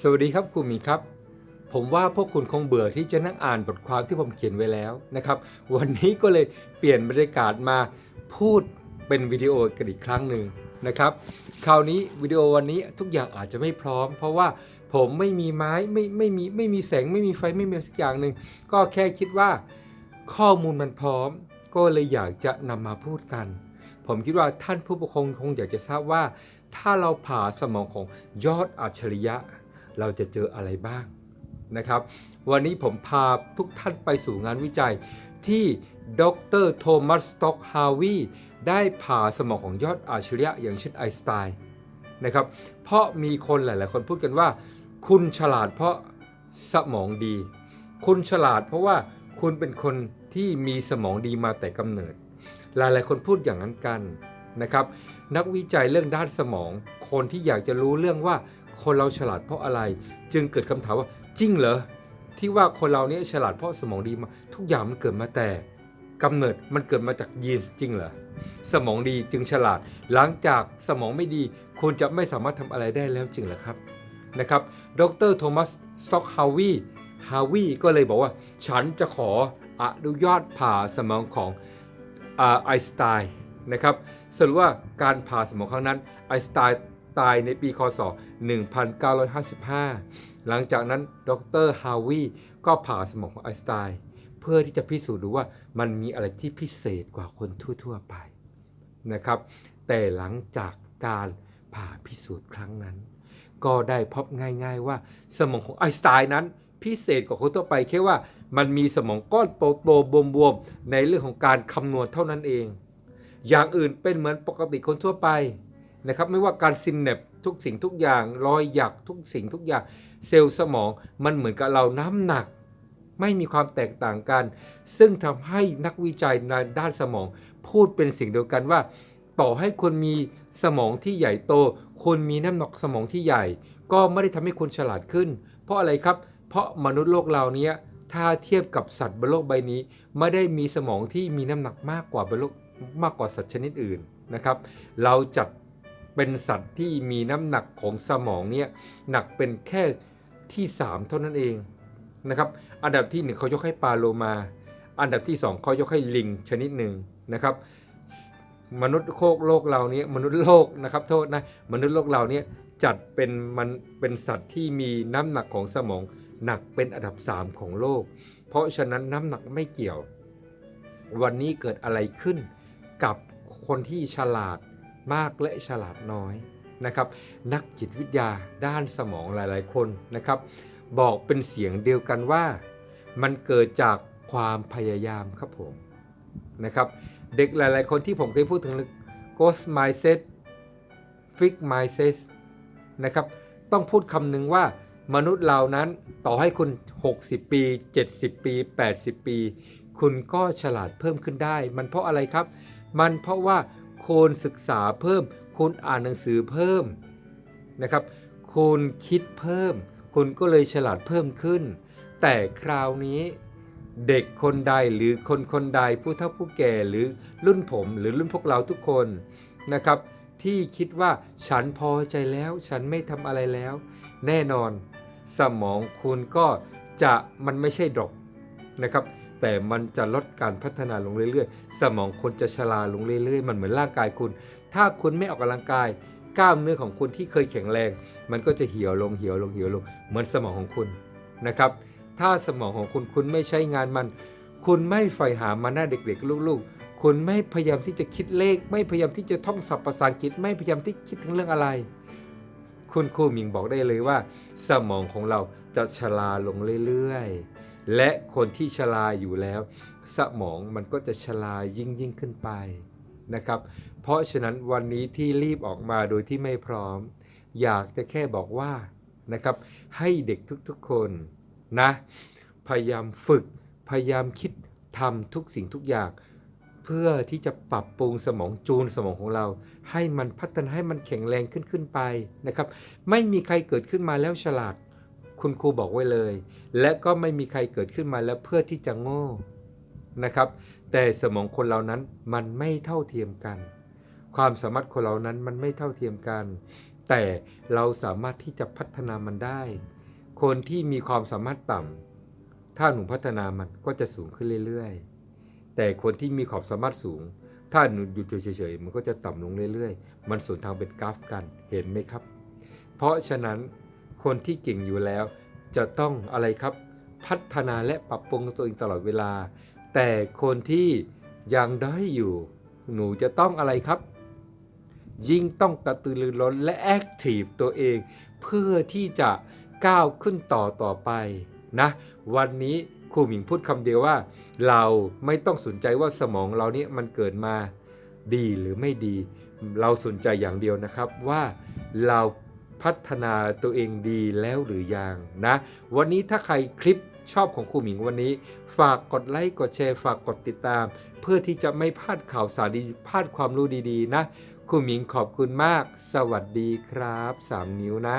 สวัสดีครับครูมีครับ ผมว่าพวกคุณคงเบื่อที่จะนั่งอ่านบทความที่ผมเขียนไว้แล้วนะครับ วันนี้ก็เลยเปลี่ยนบรรยากาศมาพูดเป็นวิดีโอกันอีกครั้งหนึ่งนะครับ คราวนี้วิดีโอวันนี้ทุกอย่างอาจจะไม่พร้อม เพราะว่าผมไม่มีไม้ไม่ไม่มีไม่มีแสงไม่มีไฟไม่มีสักอย่างหนึ่งก็แค่คิดว่าข้อมูลมันพร้อม ก็เลยอยากจะนำมาพูดกัน ผมคิดว่าท่านผู้ปกครองคงอยากจะทราบว่า ถ้าเราผ่าสมองของยอดอัจฉริยะ เราจะเจออะไรบ้างนะครับ วันนี้ผมพาทุกท่านไปสู่งานวิจัยที่ดรโทมัสสต็อกฮาวีได้ผ่าสมองของยอดอัจฉริยะอย่างเช่นไอน์สไตน์นะครับ เพราะมีคนหลาย ๆ คนพูดกันว่า คุณฉลาดเพราะสมองดี คุณฉลาดเพราะว่าคุณเป็นคนที่มีสมองดีมาแต่กำเนิด หลาย ๆ คนพูดอย่างนั้นกันนะครับ นักวิจัยเรื่องด้านสมอง คนที่อยากจะรู้เรื่องว่าคนเราฉลาดเพราะอะไร จึงเกิดคำถามว่าจริงเหรอที่ว่าคนเราเนี่ยฉลาดเพราะสมองดีมา ทุกอย่างมันเกิดมาแต่กำเนิดมันเกิดมาจากยีนจริงเหรอสมองดีจึงฉลาด หลังจากสมองไม่ดีคุณจะไม่สามารถทำอะไรได้แล้วจริงเหรอครับนะครับ ดรโทมัสสต็อกฮาวีฮาวีก็เลยบอกว่า ฉันจะขออนุญาตผ่าสมองของอาไอน์สไตน์ นะครับสรุปว่าการผ่าสมองครั้งนั้นไอน์สไตน์ตายในปีคศ 1955 หลังจากนั้นดรฮาวีก็ผ่าสมองของไอน์สไตน์เพื่อที่จะพิสูจน์ดูว่ามันมีอะไรที่พิเศษกว่าคนทั่ว ๆ ไปนะครับแต่หลังจากการผ่าพิสูจน์ครั้งนั้น ก็ได้พบง่ายๆว่าสมองของไอน์สไตน์นั้นพิเศษกว่าคนทั่วไปแค่ว่ามันมีสมองก้อนโตๆบวมๆในเรื่องของการคำนวณเท่านั้นเอง อย่างอื่นเป็นเหมือนปกติคนทั่วไปนะครับไม่ว่าการซินเนปทุกสิ่งทุกอย่างรอยหยักทุกสิ่งทุกอย่างเซลล์สมองมันเหมือนกับเราน้ำหนัก ไม่มีความแตกต่างกัน ซึ่งทำให้นักวิจัยในด้านสมอง พูดเป็นสิ่งเดียวกันว่า ต่อให้คนมีสมองที่ใหญ่โต คนมีน้ำหนักสมองที่ใหญ่ ก็ไม่ได้ทำให้คุณฉลาดขึ้น เพราะอะไรครับ เพราะมนุษย์โลกเราเนี้ยถ้าเทียบกับสัตว์บนโลกใบนี้ ไม่ได้มีสมองที่มีน้ำหนักมากกว่าบนโลก มากกว่าสัตว์ชนิดอื่นนะครับ เราจัดเป็นสัตว์ที่มีน้ำหนักของสมองเนี่ยหนักเป็นแค่ที่ 3 เท่านั้นเองนะครับ อันดับที่ 1เขายกให้ปลาโลมา อันดับที่ 2เขายกให้ลิงชนิดหนึ่งนะครับ มนุษย์โคกโลกเราเนี้มนุษย์โลกนะครับโทษนะมนุษย์โลกเราเนี้จัดเป็นมันเป็นสัตว์ที่มีน้ำหนักของสมองหนักเป็นอันดับ 3 ของโลก เพราะฉะนั้นน้ำหนักไม่เกี่ยว วันนี้เกิดอะไรขึ้น กับคนที่ฉลาดมากและฉลาดน้อยนะครับนักจิตวิทยาด้านสมองหลายๆคนนะครับ บอกเป็นเสียงเดียวกันว่า มันเกิดจากความพยายามครับผมนะครับเด็กหลาย ๆ คนที่ผมเคยพูดถึง ghost mindset fix mindset นะครับต้องพูดคำหนึ่งว่ามนุษย์เรานั้นต่อให้คุณ 60 ปี 70 ปี 80 ปี คุณก็ฉลาดเพิ่มขึ้นได้ มันเพราะอะไรครับ มันเพราะว่าคุณศึกษาเพิ่มคุณอ่านหนังสือเพิ่มนะครับคุณคิดเพิ่มคุณก็เลยฉลาดเพิ่มขึ้น แต่คราวนี้เด็กคนใดหรือคนคนใดผู้เฒ่าผู้แก่หรือรุ่นผมหรือรุ่นพวกเราทุกคนนะครับ ที่คิดว่าฉันพอใจแล้วฉันไม่ทำอะไรแล้ว แน่นอนสมองคุณก็จะมันไม่ใช่ดรอปนะครับ แต่มันจะลดการพัฒนาลงเรื่อยๆ สมองคุณจะชราลงเรื่อยๆ มันเหมือนร่างกายคุณ ถ้าคุณไม่ออกกำลังกาย กล้ามเนื้อของคุณที่เคยแข็งแรง มันก็จะเหี่ยวลงเหี่ยวลงเหี่ยวลง เหมือนสมองของคุณนะครับ ถ้าสมองของคุณคุณไม่ใช้งานมัน คุณไม่ใฝ่หามาหน้าเด็กๆ ลูกๆ คุณไม่พยายามที่จะคิดเลข ไม่พยายามที่จะท่องศัพท์ภาษาอังกฤษ ไม่พยายามที่คิดถึงเรื่องอะไร คุณครูหมิงบอกได้เลยว่า สมองของเราจะชราลงเรื่อยๆ และคนที่ชราอยู่แล้ว สมองมันก็จะชรายิ่งยิ่งขึ้นไปนะครับ เพราะฉะนั้นวันนี้ที่รีบออกมาโดยที่ไม่พร้อม อยากจะแค่บอกว่านะครับให้เด็กทุกๆคนนะพยายามฝึก พยายามคิดทำทุกสิ่งทุกอย่าง เพื่อที่จะปรับปรุงสมองจูนสมองของเรา ให้มันพัฒนาให้มันแข็งแรงขึ้นขึ้นไปนะครับ ไม่มีใครเกิดขึ้นมาแล้วฉลาด คุณครูบอกไว้เลย และก็ไม่มีใครเกิดขึ้นมาแล้วเพื่อที่จะโง่นะครับ แต่สมองคนเรานั้นมันไม่เท่าเทียมกัน ความสามารถคนเรานั้นมันไม่เท่าเทียมกัน แต่เราสามารถที่จะพัฒนามันได้ คนที่มีความสามารถต่ำถ้าหนูพัฒนามันก็จะสูงขึ้นเรื่อยๆ แต่คนที่มีความสามารถสูง ถ้าหนูหยุดเฉยๆมันก็จะต่ำลงเรื่อยๆ มันสวนทางเป็นกราฟกันเห็นไหมครับ เพราะฉะนั้น คนที่เก่งอยู่แล้ว จะต้องอะไรครับ พัฒนาและปรับปรุงตัวเองตลอดเวลา แต่คนที่ยังได้อยอยู่ หนูจะต้องอะไรครับ ยิ่งต้องกระตือรือร้นและแอคทีฟตัวเอง เพื่อที่จะก้าวขึ้นต่อต่อไปนะวันนี้ครูหมิงพูดคำเดียวว่า เราไม่ต้องสนใจว่าสมองเราเนี่ยมันเกิดมาดีหรือไม่ดี เราสนใจอย่างเดียวนะครับว่าเรา พัฒนาตัวเองดีแล้วหรือยังนะ วันนี้ถ้าใครคลิปชอบของครูหมิงวันนี้ ฝากกดไลค์กดแชร์ ฝากกดติดตาม เพื่อที่จะไม่พลาดข่าวสารดีพลาดความรู้ดีๆ นะครูหมิงขอบคุณมาก สวัสดีครับ 3 นิ้วนะ